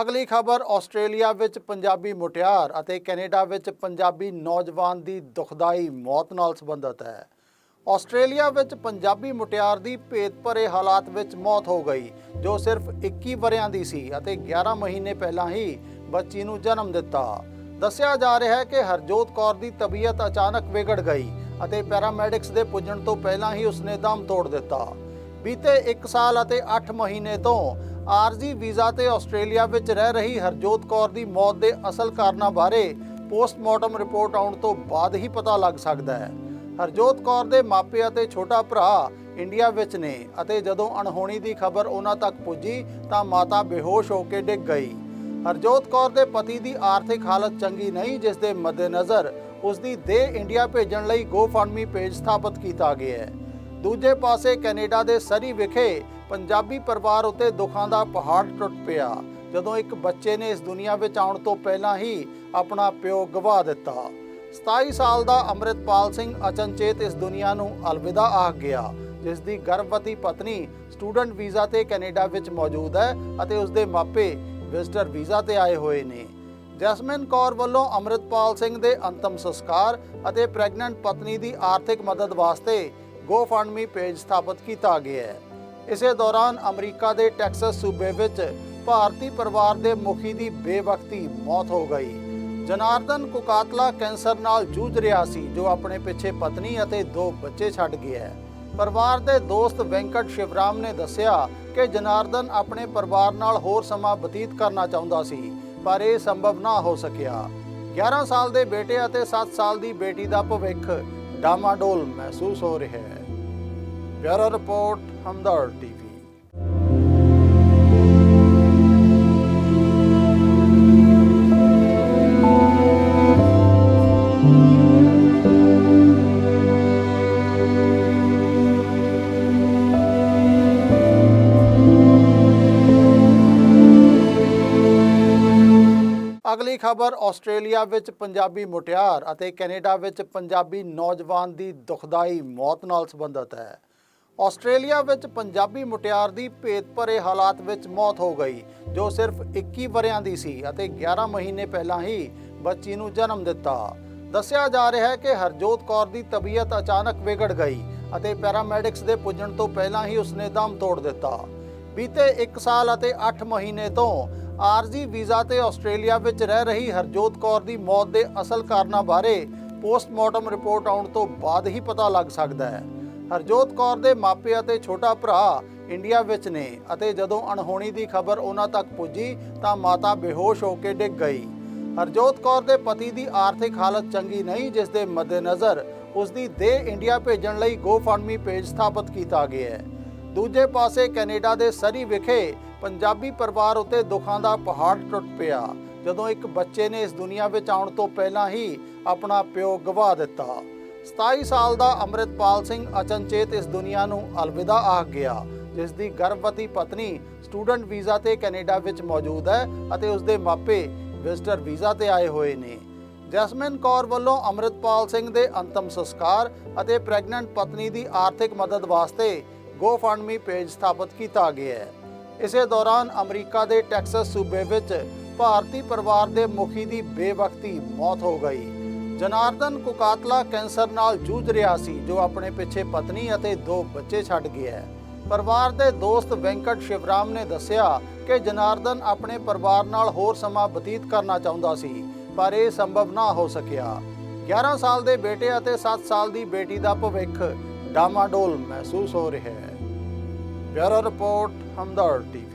ਅਗਲੀ ਖਬਰ, ਆਸਟ੍ਰੇਲੀਆ ਵਿੱਚ ਪੰਜਾਬੀ ਮੁਟਿਆਰ ਅਤੇ ਕੈਨੇਡਾ ਵਿੱਚ ਪੰਜਾਬੀ ਨੌਜਵਾਨ ਦੀ ਦੁਖਦਾਈ ਮੌਤ ਨਾਲ ਸੰਬੰਧਿਤ ਹੈ। ਆਸਟ੍ਰੇਲੀਆ ਵਿੱਚ ਪੰਜਾਬੀ ਮੁਟਿਆਰ ਦੀ ਭੇਤ ਭਰੇ ਹਾਲਾਤ ਵਿੱਚ ਮੌਤ ਹੋ ਗਈ, ਜੋ ਸਿਰਫ 21 ਵਰਿਆਂ ਦੀ ਸੀ ਅਤੇ 11 ਮਹੀਨੇ ਪਹਿਲਾਂ ਹੀ ਬੱਚੀ ਨੂੰ ਜਨਮ ਦਿੱਤਾ। ਦੱਸਿਆ ਜਾ ਰਿਹਾ ਹੈ ਕਿ ਹਰਜੋਤ ਕੌਰ ਦੀ ਤਬੀਅਤ ਅਚਾਨਕ ਵਿਗੜ ਗਈ ਅਤੇ ਪੈਰਾਮੈਡਿਕਸ ਦੇ ਪੁੱਜਣ ਤੋਂ ਪਹਿਲਾਂ ਹੀ ਉਸਨੇ ਦਮ ਤੋੜ ਦਿੱਤਾ। ਬੀਤੇ 1 ਸਾਲ ਅਤੇ 8 ਮਹੀਨੇ ਤੋਂ ਆਰਜ਼ੀ ਵੀਜ਼ਾ ਤੇ ਆਸਟ੍ਰੇਲੀਆ ਵਿੱਚ ਰਹਿ ਰਹੀ ਹਰਜੋਤ ਕੌਰ ਦੀ ਮੌਤ ਦੇ ਅਸਲ ਕਾਰਨਾਂ ਬਾਰੇ ਪੋਸਟਮਾਰਟਮ ਰਿਪੋਰਟ ਆਉਣ ਤੋਂ ਬਾਅਦ ਹੀ ਪਤਾ ਲੱਗ ਸਕਦਾ ਹੈ। ਹਰਜੋਤ ਕੌਰ ਦੇ ਮਾਪੇ ਅਤੇ ਛੋਟਾ ਭਰਾ ਇੰਡੀਆ ਵਿੱਚ ਨੇ ਅਤੇ ਜਦੋਂ ਅਣਹੋਣੀ ਦੀ ਖਬਰ ਉਹਨਾਂ ਤੱਕ ਪੁੱਜੀ ਤਾਂ ਮਾਤਾ ਬੇਹੋਸ਼ ਹੋ ਕੇ ਡਿੱਗ ਗਈ। ਹਰਜੋਤ ਕੌਰ ਦੇ ਪਤੀ ਦੀ ਆਰਥਿਕ ਹਾਲਤ ਚੰਗੀ ਨਹੀਂ, ਜਿਸ ਦੇ ਮੱਦੇਨਜ਼ਰ ਉਸ ਦੀ ਦੇਹ ਇੰਡੀਆ ਭੇਜਣ ਲਈ GoFundMe ਪੇਜ ਸਥਾਪਿਤ ਕੀਤਾ ਗਿਆ ਹੈ। ਦੂਜੇ ਪਾਸੇ ਕੈਨੇਡਾ ਦੇ ਸਰੀ ਵਿਖੇ ਪੰਜਾਬੀ ਪਰਿਵਾਰ ਉੱਤੇ ਦੁੱਖਾਂ ਦਾ ਪਹਾੜ ਟੁੱਟ ਪਿਆ। ਜਦੋਂ ਇੱਕ ਬੱਚੇ ਨੇ ਇਸ ਦੁਨੀਆ ਵਿੱਚ ਆਉਣ ਤੋਂ ਪਹਿਲਾਂ ਹੀ ਆਪਣਾ ਪਿਓ ਗਵਾ ਦਿੱਤਾ। 27 ਸਾਲ ਦਾ ਅੰਮ੍ਰਿਤਪਾਲ ਸਿੰਘ ਅਚਨਚੇਤ ਇਸ ਦੁਨੀਆ ਨੂੰ ਅਲਵਿਦਾ ਆਖ ਗਿਆ, ਜਿਸ ਦੀ ਗਰਭਵਤੀ ਪਤਨੀ ਸਟੂਡੈਂਟ ਵੀਜ਼ਾ ਤੇ ਕੈਨੇਡਾ ਵਿੱਚ ਮੌਜੂਦ ਹੈ ਅਤੇ ਉਸ ਦੇ ਮਾਪੇ ਵਿਜ਼ਟਰ ਵੀਜ਼ਾ ਤੇ ਆਏ ਹੋਏ ਨੇ। ਜੈਸਮਿਨ ਕੌਰ ਵੱਲੋਂ ਅੰਮ੍ਰਿਤਪਾਲ ਸਿੰਘ ਦੇ ਅੰਤਮ ਸੰਸਕਾਰ ਅਤੇ ਪ੍ਰੈਗਨੈਂਟ ਪਤਨੀ ਦੀ ਆਰਥਿਕ ਮਦਦ ਵਾਸਤੇ GoFundMe ਪੇਜ ਸਥਾਪਿਤ ਕੀਤਾ ਗਿਆ ਹੈ। ਇਸੇ ਦੌਰਾਨ ਅਮਰੀਕਾ ਦੇ ਟੈਕਸਸ ਸੂਬੇ ਵਿੱਚ ਭਾਰਤੀ ਪਰਿਵਾਰ ਦੇ ਮੁਖੀ ਦੀ ਬੇਵਕਤੀ ਮੌਤ ਹੋ ਗਈ। ਜਨਾਰਦਨ ਕੁਕਾਤਲਾ ਕੈਂਸਰ ਨਾਲ ਜੂਝ ਰਿਹਾ ਸੀ, ਜੋ ਆਪਣੇ ਪਿੱਛੇ ਪਤਨੀ ਅਤੇ ਦੋ ਬੱਚੇ ਛੱਡ ਗਿਆ ਹੈ। ਪਰਿਵਾਰ ਦੇ ਦੋਸਤ ਵੈਂਕਟ ਸ਼ਿਵਰਾਮ ਨੇ ਦੱਸਿਆ ਕਿ ਜਨਾਰਦਨ ਆਪਣੇ ਪਰਿਵਾਰ ਨਾਲ ਹੋਰ ਸਮਾਂ ਬਤੀਤ ਕਰਨਾ ਚਾਹੁੰਦਾ ਸੀ, ਪਰ ਇਹ ਸੰਭਵ ਨਾ ਹੋ ਸਕਿਆ। 11 ਸਾਲ ਦੇ ਬੇਟੇ ਅਤੇ 7 ਸਾਲ ਦੀ ਬੇਟੀ ਦਾ ਭਵਿੱਖ ਡਾਮਾਡੋਲ ਮਹਿਸੂਸ ਹੋ ਰਿਹਾ ਹੈ। Bureau report Hamdard TV. ਅਗਲੀ ਖਬਰ, ਆਸਟ੍ਰੇਲੀਆ ਵਿੱਚ ਪੰਜਾਬੀ ਮੁਟਿਆਰ ਅਤੇ ਕੈਨੇਡਾ ਵਿੱਚ ਪੰਜਾਬੀ ਨੌਜਵਾਨ ਦੀ ਦੁਖਦਾਈ ਮੌਤ ਨਾਲ ਸੰਬੰਧਿਤ ਹੈ। ਆਸਟ੍ਰੇਲੀਆ ਵਿੱਚ ਪੰਜਾਬੀ ਮੁਟਿਆਰ ਦੀ ਭੇਤ ਭਰੇ ਹਾਲਾਤ ਵਿੱਚ ਮੌਤ ਹੋ ਗਈ, ਜੋ ਸਿਰਫ 21 ਵਰਿਆਂ ਦੀ ਸੀ ਅਤੇ 11 ਮਹੀਨੇ ਪਹਿਲਾਂ ਹੀ ਬੱਚੀ ਨੂੰ ਜਨਮ ਦਿੱਤਾ। ਦੱਸਿਆ ਜਾ ਰਿਹਾ ਹੈ ਕਿ ਹਰਜੋਤ ਕੌਰ ਦੀ ਤਬੀਅਤ ਅਚਾਨਕ ਵਿਗੜ ਗਈ ਅਤੇ ਪੈਰਾਮੈਡਿਕਸ ਦੇ ਪੁੱਜਣ ਤੋਂ ਪਹਿਲਾਂ ਹੀ ਉਸਨੇ ਦਮ ਤੋੜ ਦਿੱਤਾ। ਬੀਤੇ 1 ਸਾਲ ਅਤੇ 8 ਮਹੀਨੇ ਤੋਂ ਆਰਜ਼ੀ ਵੀਜ਼ਾ ਤੇ ਆਸਟ੍ਰੇਲੀਆ ਵਿੱਚ ਰਹਿ ਰਹੀ ਹਰਜੋਤ ਕੌਰ ਦੀ ਮੌਤ ਦੇ ਅਸਲ ਕਾਰਨਾਂ ਬਾਰੇ ਪੋਸਟਮਾਰਟਮ ਰਿਪੋਰਟ ਆਉਣ ਤੋਂ ਬਾਅਦ ਹੀ ਪਤਾ ਲੱਗ ਸਕਦਾ ਹੈ। ਹਰਜੋਤ ਕੌਰ ਦੇ ਮਾਪੇ ਅਤੇ ਛੋਟਾ ਭਰਾ ਇੰਡੀਆ ਵਿੱਚ ਨੇ ਅਤੇ ਜਦੋਂ ਅਣਹੋਣੀ ਦੀ ਖਬਰ ਉਹਨਾਂ ਤੱਕ ਪੁੱਜੀ ਤਾਂ ਮਾਤਾ ਬੇਹੋਸ਼ ਹੋ ਕੇ ਡਿੱਗ ਗਈ। ਹਰਜੋਤ ਕੌਰ ਦੇ ਪਤੀ ਦੀ ਆਰਥਿਕ ਹਾਲਤ ਚੰਗੀ ਨਹੀਂ, ਜਿਸ ਦੇ ਮੱਦੇਨਜ਼ਰ ਉਸ ਦੀ ਦੇਹ ਇੰਡੀਆ ਭੇਜਣ ਲਈ GoFundMe ਪੇਜ ਸਥਾਪਿਤ ਕੀਤਾ ਗਿਆ ਹੈ। ਦੂਜੇ ਪਾਸੇ ਕੈਨੇਡਾ ਦੇ ਸਰੀ ਵਿਖੇ ਪੰਜਾਬੀ ਪਰਿਵਾਰ ਉੱਤੇ ਦੁੱਖਾਂ ਦਾ ਪਹਾੜ ਟੁੱਟ ਪਿਆ, ਜਦੋਂ ਇੱਕ ਬੱਚੇ ਨੇ ਇਸ ਦੁਨੀਆ ਵਿੱਚ ਆਉਣ ਤੋਂ ਪਹਿਲਾਂ ਹੀ ਆਪਣਾ ਪਿਓ ਗਵਾ ਦਿੱਤਾ। 27 ਸਾਲ ਦਾ ਅੰਮ੍ਰਿਤਪਾਲ ਸਿੰਘ ਅਚਨਚੇਤ ਇਸ ਦੁਨੀਆ ਨੂੰ ਅਲਵਿਦਾ ਆਖ ਗਿਆ, ਜਿਸ ਦੀ ਗਰਭਵਤੀ ਪਤਨੀ ਸਟੂਡੈਂਟ ਵੀਜ਼ਾ ਤੇ ਕੈਨੇਡਾ ਵਿੱਚ ਮੌਜੂਦ ਹੈ ਅਤੇ ਉਸ ਦੇ ਮਾਪੇ ਵਿਜ਼ਟਰ ਵੀਜ਼ਾ ਤੇ ਆਏ ਹੋਏ ਨੇ। ਜੈਸਮਿਨ ਕੌਰ ਵੱਲੋਂ ਅੰਮ੍ਰਿਤਪਾਲ ਸਿੰਘ ਦੇ ਅੰਤਮ ਸੰਸਕਾਰ ਅਤੇ ਪ੍ਰੈਗਨੈਂਟ ਪਤਨੀ ਦੀ ਆਰਥਿਕ ਮਦਦ ਵਾਸਤੇ GoFundMe ਪੇਜ ਸਥਾਪਿਤ ਕੀਤਾ ਗਿਆ ਹੈ। ਇਸੇ ਦੌਰਾਨ ਅਮਰੀਕਾ ਦੇ ਟੈਕਸਸ ਸੂਬੇ ਵਿੱਚ ਭਾਰਤੀ ਪਰਿਵਾਰ ਦੇ ਮੁਖੀ ਦੀ ਬੇਵਕਤੀ ਮੌਤ ਹੋ ਗਈ। ਜਨਾਰਦਨ ਕੁਕਾਤਲਾ ਕੈਂਸਰ ਨਾਲ ਜੂਝ ਰਿਹਾ ਸੀ, ਜੋ ਆਪਣੇ ਪਿੱਛੇ ਪਤਨੀ ਅਤੇ ਦੋ ਬੱਚੇ ਛੱਡ ਗਿਆ ਹੈ। ਪਰਿਵਾਰ ਦੇ ਦੋਸਤ ਵੈਂਕਟ ਸ਼ਿਵਰਾਮ ਨੇ ਦੱਸਿਆ ਕਿ ਜਨਾਰਦਨ ਆਪਣੇ ਪਰਿਵਾਰ ਨਾਲ ਹੋਰ ਸਮਾਂ ਬਤੀਤ ਕਰਨਾ ਚਾਹੁੰਦਾ ਸੀ, ਪਰ ਇਹ ਸੰਭਵ ਨਾ ਹੋ ਸਕਿਆ। 11 ਸਾਲ ਦੇ ਬੇਟੇ ਅਤੇ 7 ਸਾਲ ਦੀ ਬੇਟੀ ਦਾ ਭਵਿੱਖ ਡਾਮਾਡੋਲ ਮਹਿਸੂਸ ਹੋ ਰਿਹਾ ਹੈ। Bureau report Hamdard TV